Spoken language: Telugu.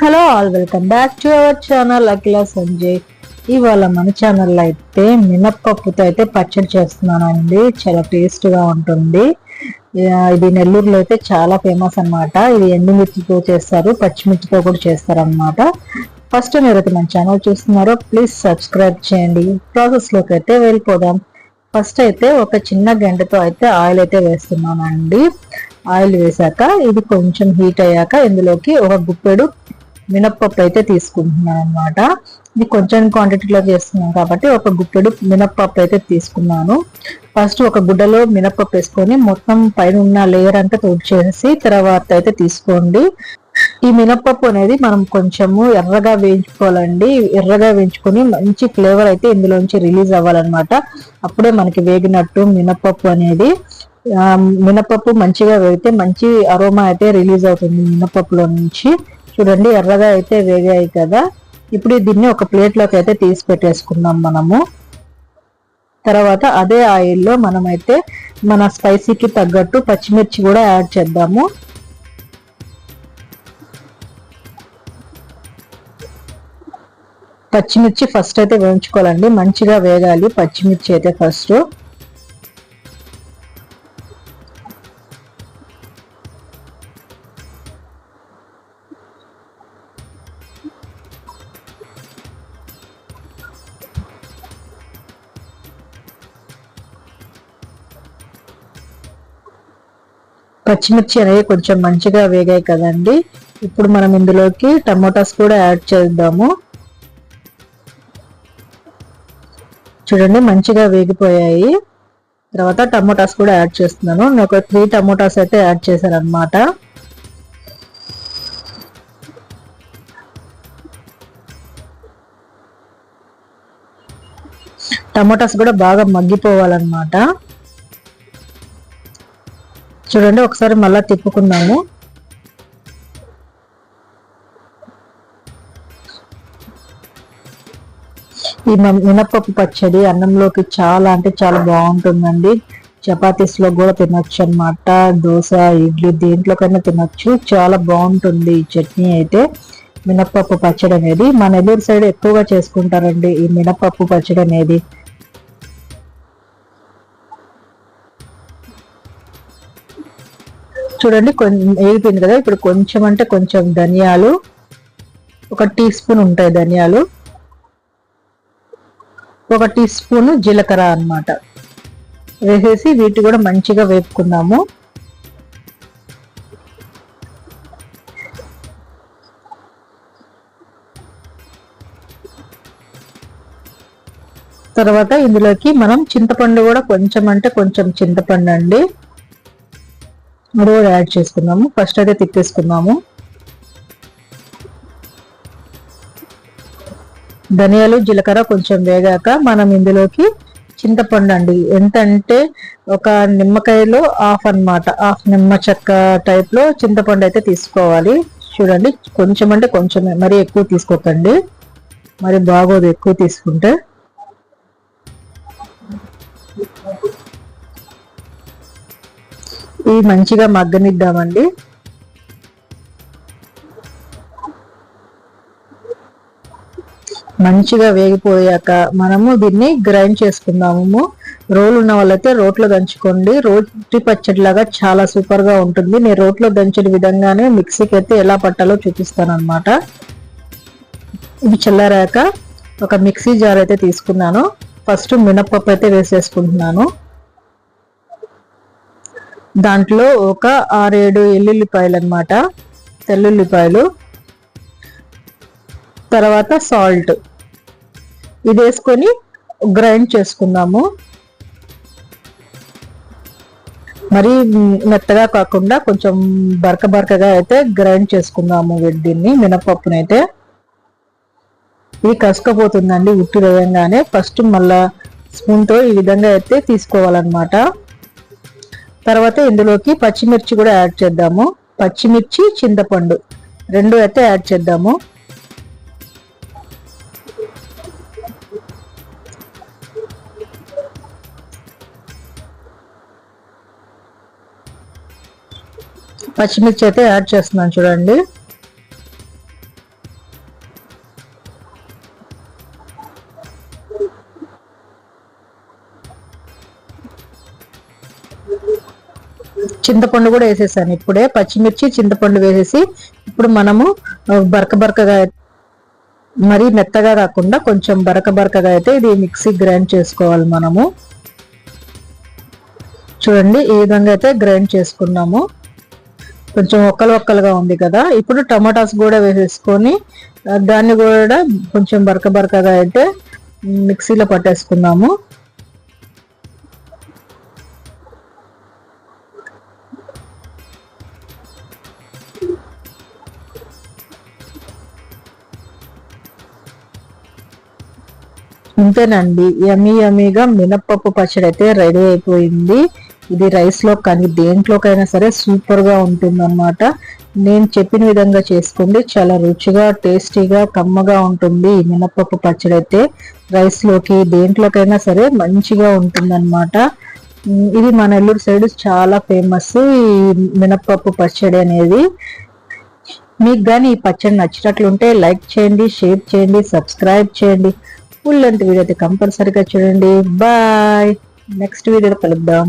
Hello all welcome back to our channel Akhila Sanjay. ఇవాళ మన ఛానల్లో అయితే మినప్పప్పుతో అయితే పచ్చడి చేస్తున్నానండి. చాలా టేస్ట్గా ఉంటుంది. ఇది నెల్లూరులో అయితే చాలా ఫేమస్ అన్నమాట. ఇది ఎండుమిర్చితో చేస్తారు పచ్చిమిర్చితో కూడా చేస్తారనమాట ఫస్ట్ మీరు అయితే మన ఛానల్ చూస్తున్నారో ప్లీజ్ సబ్స్క్రైబ్ చేయండి. ప్రాసెస్లోకి అయితే వెళ్ళిపోదాం. ఫస్ట్ అయితే ఒక చిన్న గంటతో అయితే ఆయిల్ అయితే వేస్తున్నానండి. ఆయిల్ వేసాక ఇది కొంచెం హీట్ అయ్యాక ఇందులోకి ఒక గుప్పెడు మినప్పప్పు అయితే తీసుకుంటున్నాను అనమాట ఇది కొంచెం క్వాంటిటీలో చేస్తున్నాను కాబట్టి ఒక గుప్పెడు మినప్పప్పు అయితే తీసుకున్నాను. ఫస్ట్ ఒక గుడ్డలో మినప్పప్పు వేసుకొని మొత్తం పైన ఉన్న లేయర్ అంతా చేసి తర్వాత అయితే తీసుకోండి. ఈ మినప్పప్పు అనేది మనం కొంచెము ఎర్రగా వేయించుకోవాలండి. ఎర్రగా వేయించుకొని మంచి ఫ్లేవర్ అయితే ఇందులోంచి రిలీజ్ అవ్వాలన్నమాట. అప్పుడే మనకి వేగినట్టు మినప్పప్పు అనేది మినపప్పు మంచిగా వేగితే మంచి అరోమా అయితే రిలీజ్ అవుతుంది మినపప్పులో నుంచి. చూడండి ఎర్రగా అయితే వేగాయి కదా. ఇప్పుడు దీన్ని ఒక ప్లేట్లోకి అయితే తీసి పెట్టేసుకుందాం మనము. తర్వాత అదే ఆయిల్లో మనమైతే మన స్పైసీకి తగ్గట్టు పచ్చిమిర్చి కూడా యాడ్ చేద్దాము. పచ్చిమిర్చి ఫస్ట్ అయితే వేయించుకోవాలండి. మంచిగా వేగాలి పచ్చిమిర్చి అయితే ఫస్ట్. పచ్చిమిర్చి అనేవి కొంచెం మంచిగా వేగాయి కదండి. ఇప్పుడు మనం ఇందులోకి టమోటాస్ కూడా యాడ్ చేద్దాము. చూడండి మంచిగా వేగిపోయాయి. తర్వాత టమోటాస్ కూడా యాడ్ చేస్తున్నాను. నేను ఒక త్రీ టమోటాస్ అయితే యాడ్ చేశానమాట టమోటాస్ కూడా బాగా మగ్గిపోవాలన్నమాట. చూడండి ఒకసారి మళ్ళా తిప్పుకుందాము. ఈ మ- పచ్చడి అన్నంలోకి చాలా అంటే చాలా బాగుంటుందండి. చపాతీస్లో కూడా తినొచ్చు అనమాట దోశ ఇడ్లీ దేంట్లోకైనా తినొచ్చు. చాలా బాగుంటుంది ఈ చట్నీ అయితే. మినప్పప్పు పచ్చడి అనేది మా నెల్లూరు సైడ్ ఎక్కువగా చేసుకుంటారండి ఈ మినప్పప్పు పచ్చడి అనేది చూడండి కొంచెం వేగిపోయింది కదా ఇప్పుడు కొంచెం అంటే కొంచెం ధనియాలు ఒక టీ స్పూన్ ఉంటాయి ధనియాలు ఒక టీ స్పూన్ జీలకర్ర అన్నమాట. వేసేసి వీటి కూడా మంచిగా వేపుకుందాము. తర్వాత ఇందులోకి మనం చింతపండు కూడా కొంచెం అంటే కొంచెం చింతపండు అండి. అది కూడా యాడ్ చేసుకుందాము. ఫస్ట్ అయితే తిప్పేసుకుందాము. ధనియాలు జీలకర్ర కొంచెం వేగాక మనం ఇందులోకి చింతపండు అండి. ఎంత అంటే ఒక నిమ్మకాయలో హాఫ్ అన్నమాట. హాఫ్ నిమ్మ చెక్క టైప్లో చింతపండు అయితే తీసుకోవాలి. చూడండి కొంచెం అంటే కొంచెం మరి ఎక్కువ తీసుకోకండి. మరి బాగోదు ఎక్కువ తీసుకుంటే. ఇవి మంచిగా మగ్గనిద్దామండి. మంచిగా వేగిపోయాక మనము దీన్ని గ్రైండ్ చేసుకుందాము. రోలు ఉన్న వాళ్ళైతే రోట్లో దంచుకోండి. రోటి పచ్చడిలాగా చాలా సూపర్గా ఉంటుంది. నేను రోట్లో దంచిన విధంగానే మిక్సీకి అయితే ఎలా పట్టాలో చూపిస్తాను అనమాట ఇది చల్లారాక ఒక మిక్సీ జార్ అయితే తీసుకున్నాను. ఫస్ట్ మినప్పప్పు అయితే వేసేసుకుంటున్నాను. దాంట్లో ఒక ఆరేడు ఎల్లుల్లిపాయలు అనమాట తెల్లుల్లిపాయలు. తర్వాత సాల్ట్. ఇది వేసుకొని గ్రైండ్ చేసుకుందాము. మరి మెత్తగా కాకుండా కొంచెం బరక బరకగా అయితే గ్రైండ్ చేసుకుందాము దీన్ని మినపప్పునైతే ఇది కసుకపోతుందండి ఉట్టి వేయంగానే. ఫస్ట్ మళ్ళా స్పూన్తో ఈ విధంగా అయితే తీసుకోవాలన్నమాట. తర్వాత ఇందులోకి పచ్చిమిర్చి కూడా యాడ్ చేద్దాము. పచ్చిమిర్చి చింతపండు రెండు అయితే యాడ్ చేద్దాము. పచ్చిమిర్చి అయితే యాడ్ చేస్తున్నాను చూడండి. చింతపండు కూడా వేసేసాను. ఇప్పుడే పచ్చిమిర్చి చింతపండు వేసేసి ఇప్పుడు మనము బరక బరకగా మరీ మెత్తగా కాకుండా కొంచెం బరక బరకగా అయితే ఇది మిక్సీ గ్రైండ్ చేసుకోవాలి మనము. చూడండి ఈ విధంగా అయితే గ్రైండ్ చేసుకున్నాము. కొంచెం ఒక్కలు ఒక్కలుగా ఉంది కదా. ఇప్పుడు టమాటాస్ కూడా వేసేసుకొని దాన్ని కూడా కొంచెం బరక బరకగా అయితే మిక్సీలో పట్టేసుకున్నాము. అంతేనండి యమీ యమీగా మినప్పప్పు పచ్చడి అయితే రెడీ అయిపోయింది. ఇది రైస్లో కానీ దేంట్లోకైనా సరే సూపర్గా ఉంటుంది అనమాట నేను చెప్పిన విధంగా చేసుకోండి. చాలా రుచిగా టేస్టీగా కమ్మగా ఉంటుంది ఈ మినప్పప్పు పచ్చడి అయితే రైస్లోకి దేంట్లోకైనా సరే మంచిగా ఉంటుందన్నమాట. ఇది మన నెల్లూరు సైడ్ చాలా ఫేమస్ ఈ మినప్పప్పు పచ్చడి అనేది. మీకు కానీ ఈ పచ్చడి నచ్చినట్లుంటే లైక్ చేయండి షేర్ చేయండి సబ్స్క్రైబ్ చేయండి. ఫుల్ లెంత్ వీడియో అయితే కంపల్సరీగా చూడండి. బాయ్. నెక్స్ట్ వీడియోలో కలుద్దాం.